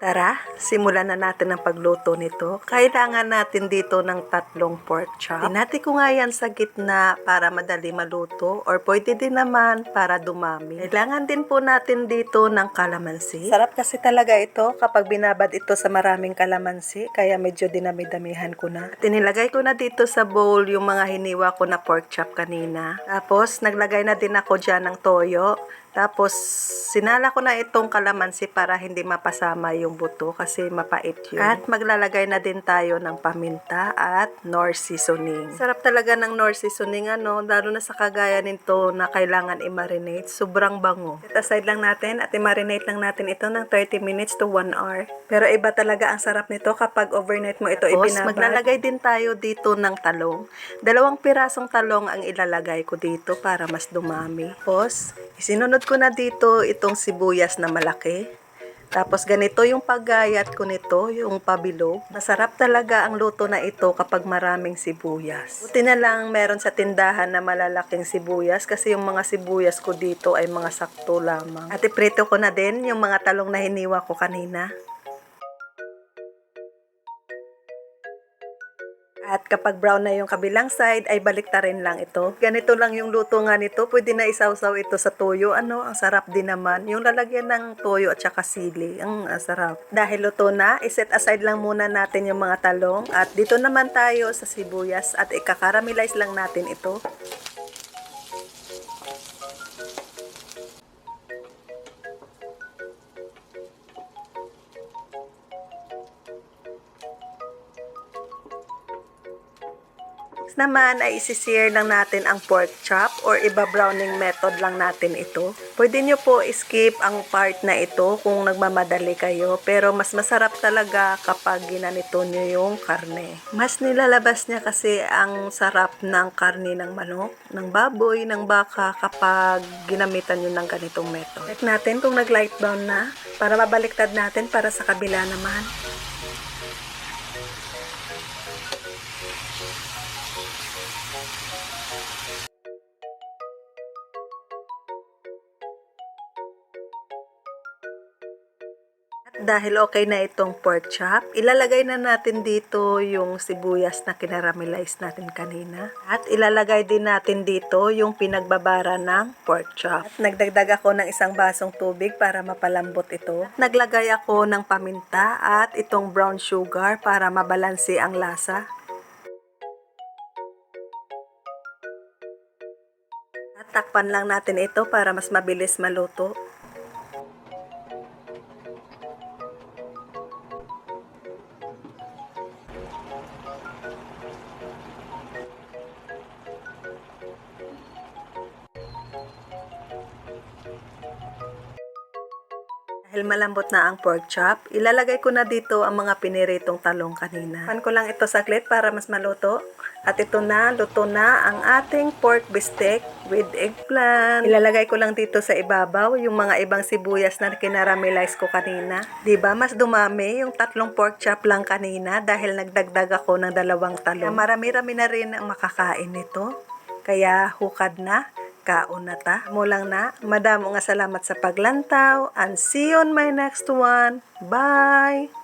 Tara, simulan na natin ang pagluto nito. Kailangan natin dito ng tatlong pork chop. Tinati ko nga yan sa gitna para madali maluto or pwede din naman para dumami. Kailangan din po natin dito ng kalamansi. Sarap kasi talaga ito kapag binabad ito sa maraming kalamansi kaya medyo dinami-damihan ko na. At inilagay ko na dito sa bowl yung mga hiniwa ko na pork chop kanina. Tapos naglagay na din ako dyan ng toyo. Tapos, sinala ko na itong kalamansi para hindi mapasama yung buto kasi mapait yun. At maglalagay na din tayo ng paminta at nor seasoning. Sarap talaga ng nor seasoning, ano, lalo na sa kagaya nito na kailangan i-marinate. Sobrang bango. Set aside lang natin at i-marinate lang natin ito ng 30 minutes to 1 hour. Pero iba talaga ang sarap nito kapag overnight mo ito Tapos, ibinabad. maglalagay din tayo dito ng talong. Dalawang pirasong talong ang ilalagay ko dito para mas dumami. Tapos, isinunod ko na dito itong sibuyas na malaki. Tapos ganito yung paggayat ko nito, yung pabilog. Masarap talaga ang luto na ito kapag maraming sibuyas. Buti na lang meron sa tindahan na malalaking sibuyas kasi yung mga sibuyas ko dito ay mga sakto lamang. At iprito ko na din yung mga talong na hiniwa ko kanina. At kapag brown na yung kabilang side, ay baliktarin lang ito. Ganito lang yung luto nga nito. Pwede na isawsaw ito sa toyo. Ano, ang sarap din naman. Yung lalagyan ng toyo at saka sili. Ang ah, sarap. Dahil luto na, iset aside lang muna natin yung mga talong. At dito naman tayo sa sibuyas at ikakaramelize lang natin ito. Next naman ay isi-sear lang natin ang pork chop or iba browning method lang natin ito. Pwede nyo po skip ang part na ito kung nagmamadali kayo pero mas masarap talaga kapag ginanito nyo yung karne. Mas nilalabas niya kasi ang sarap ng karne ng manok, ng baboy, ng baka kapag ginamitan nyo ng ganitong method. Check natin kung nag-light brown na para mabaliktad natin para sa kabila naman. フフフフフ。Dahil okay na itong pork chop, ilalagay na natin dito yung sibuyas na kinaramelize natin kanina. At ilalagay din natin dito yung pinagbabara ng pork chop. At nagdagdag ako ng isang basong tubig para mapalambot ito. Naglagay ako ng paminta at itong brown sugar para mabalansi ang lasa. At takpan lang natin ito para mas mabilis maluto. Dahil malambot na ang pork chop, ilalagay ko na dito ang mga piniritong talong kanina. Pan ko lang ito saglit para mas maluto. At ito na, luto na ang ating pork bistec with eggplant. Ilalagay ko lang dito sa ibabaw yung mga ibang sibuyas na kinaramelize ko kanina. ba Mas dumami yung tatlong pork chop lang kanina dahil nagdagdag ako ng dalawang talong. Marami-rami na rin ang makakain nito. Kaya hukad na kaon na ta. Mulang na, madamo nga salamat sa paglantaw and see you on my next one. Bye!